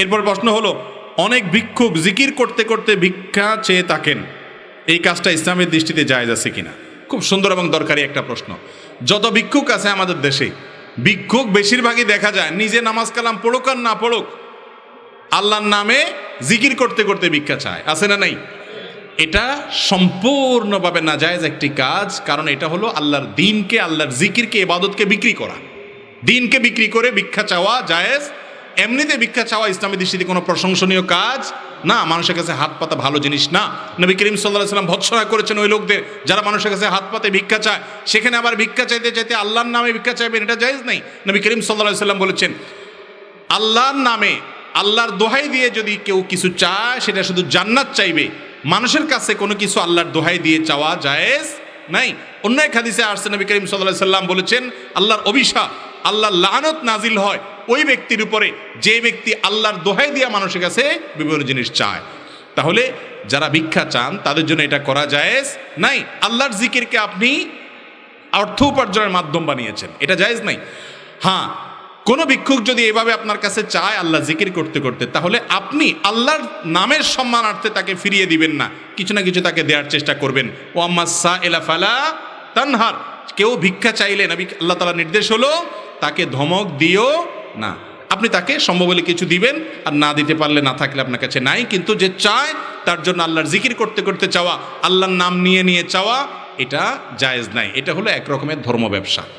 এরপর প্রশ্ন হলো, অনেক ভিক্ষুক জিকির করতে করতে ভিক্ষা চেয়ে থাকেন। এই কাজটা ইসলামের দৃষ্টিতে জায়েজ আছে কিনা? খুব সুন্দর এবং দরকারি একটা প্রশ্ন। যত ভিক্ষুক আছে আমাদের দেশে, ভিক্ষুক বেশিরভাগই দেখা যায় নিজে নামাজ কালাম পড়ুক আর না পড়ুক, আল্লাহর নামে জিকির করতে করতে ভিক্ষা চায়। আছে না নাই? এটা সম্পূর্ণভাবে নাজায়েজ একটি কাজ, কারণ এটা হলো আল্লাহর দিনকে, আল্লাহর জিকিরকে এবাদতকে বিক্রি করা। দিনকে বিক্রি করে ভিক্ষা চাওয়া জায়েজ এমনিতে ভিক্ষা চাওয়া ইসলামী দৃষ্টিতে কোনো প্রশংসনীয় কাজ? না, মানুষের কাছে হাত পাতা ভালো জিনিস না। নবী করিম সাল্লাহ সাল্লাম ভৎসনা করেছেন ওই লোকদের। যারা মানুষের কাছে হাত পাতে ভিক্ষা চায়, সেখানে আবার ভিক্ষা চাইতে চাইতে আল্লাহর নামে ভিক্ষা চাইবেন, এটা জায়েজ নেই। নবী করিম সাল্লাহ সাল্লাম বলেছেন, আল্লাহর নামে, আল্লাহর দোহাই দিয়ে যদি কেউ কিছু চায়, সেটা শুধু জান্নাত চাইবে। মানুষের কাছে কোনো কিছু আল্লাহর দোহাই দিয়ে চাওয়া জায়েজ নাই। অন্য এক হাদিসে আসছে, নবী করিম সাল্লাহ সাল্লাম বলেছেন, আল্লাহর অভিশাপ, আল্লাহর লানত নাজিল হয় ওই ব্যক্তির উপরে যে ব্যক্তি আল্লাহর দোহাই দিয়া মানুষের কাছে বিভিন্ন জিনিস চায়। তাহলে যারা ভিক্ষা চান, তাদের জন্য এটা করা জায়েজ নাই। আল্লাহর জিকিরকে আপনি অর্থ উপার্জনের মাধ্যম বানিয়েছেন। এটা জায়েজ নাই। হ্যাঁ কোনো ভিক্ষুক যদি এভাবে আপনার কাছে চায় আল্লাহ জিকির করতে করতে, তাহলে আপনি আল্লাহর নামের সম্মানার্থে তাকে ফিরিয়ে দিবেন না। কিছু না কিছু তাকে দেওয়ার চেষ্টা করবেন। ও আম্মাসা তানহার। কেউ ভিক্ষা চাইলে নবী আল্লাহ তালা নির্দেশ হলো তাকে ধমক দিও না। আপনি তাকে সম্ভব হলে কিছু দিবেন, আর না দিতে পারলে না থাকলে আপনার কাছে নাই, কিন্তু যে চায়, তার জন্য আল্লাহর জিকির করতে করতে চাওয়া, আল্লাহর নাম নিয়ে নিয়ে চাওয়া, এটা জায়েজ নাই। এটা হলো এক রকমের ধর্ম ব্যবসা।